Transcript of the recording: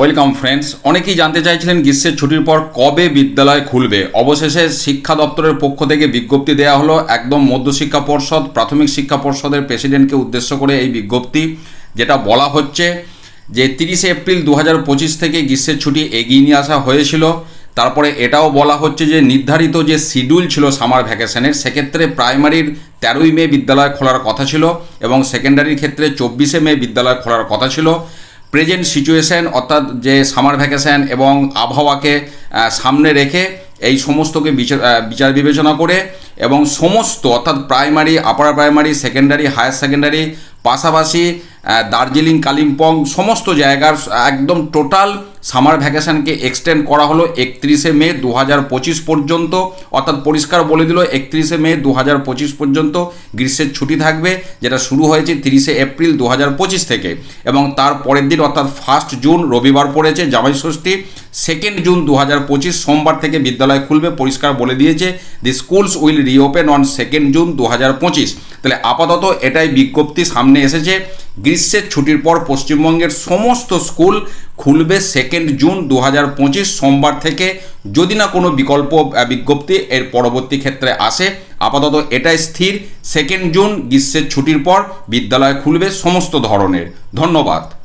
Welcome friends অনেকেই জানতে চাইছিলেন গ্রীষ্মের ছুটির পর কবে বিদ্যালয় খুলবে। অবশেষে শিক্ষা দপ্তরের পক্ষ থেকে বিজ্ঞপ্তি দেওয়া হলো, একদম মধ্যশিক্ষা পর্ষদ, প্রাথমিক শিক্ষা পর্ষদের প্রেসিডেন্টকে উদ্দেশ্য করে এই বিজ্ঞপ্তি, যেটা বলা হচ্ছে যে তিরিশে এপ্রিল দু থেকে গ্রীষ্মের ছুটি এগিয়ে নিয়ে আসা হয়েছিল। তারপরে এটাও বলা হচ্ছে যে নির্ধারিত যে শিডিউল ছিল সামার ভ্যাকেশনের, সেক্ষেত্রে প্রাইমারির তেরোই মে বিদ্যালয় খোলার কথা ছিল এবং সেকেন্ডারির ক্ষেত্রে চব্বিশে মে বিদ্যালয় খোলার কথা ছিল। প্রেজেন্ট সিচুয়েশান, অর্থাৎ যে সামার ভ্যাকেশান এবং আবহাওয়াকে সামনে রেখে এই সমস্তকে বিচার বিচার বিবেচনা করে এবং সমস্ত, অর্থাৎ primary, upper primary, secondary, higher secondary, পাশাপাশি দার্জিলিং, কালিম্পং, সমস্ত জায়গার একদম টোটাল সামার ভ্যাকেশনকে এক্সটেন্ড করা হলো একত্রিশে মে দু পঁচিশ পর্যন্ত। অর্থাৎ পরিষ্কার বলে দিল, একত্রিশে মে দু পঁচিশ পর্যন্ত গ্রীষ্মের ছুটি থাকবে, যেটা শুরু হয়েছে তিরিশে এপ্রিল দু পঁচিশ থেকে। এবং তার পরের দিন, অর্থাৎ ফার্স্ট জুন, রবিবার পড়েছে জামাই ষষ্ঠী। সেকেন্ড জুন দু পঁচিশ, সোমবার থেকে বিদ্যালয় খুলবে, পরিষ্কার বলে দিয়েছে। The schools will reopen on second June দু হাজার পঁচিশ। তাহলে আপাতত এটাই বিজ্ঞপ্তি সামনে এসেছে। গ্রীষ্মের ছুটির পর পশ্চিমবঙ্গের সমস্ত স্কুল খুলবে সেকেন্ড জুন দু হাজার পঁচিশ সোমবার থেকে। যদি না কোনো বিকল্প বিজ্ঞপ্তি, এর পরবর্তী ক্ষেত্রে আসে। আপাতত এটাই স্থির। সেকেন্ড জুন গ্রীষ্মের ছুটির পর বিদ্যালয় খুলবে সমস্ত ধরনের। ধন্যবাদ।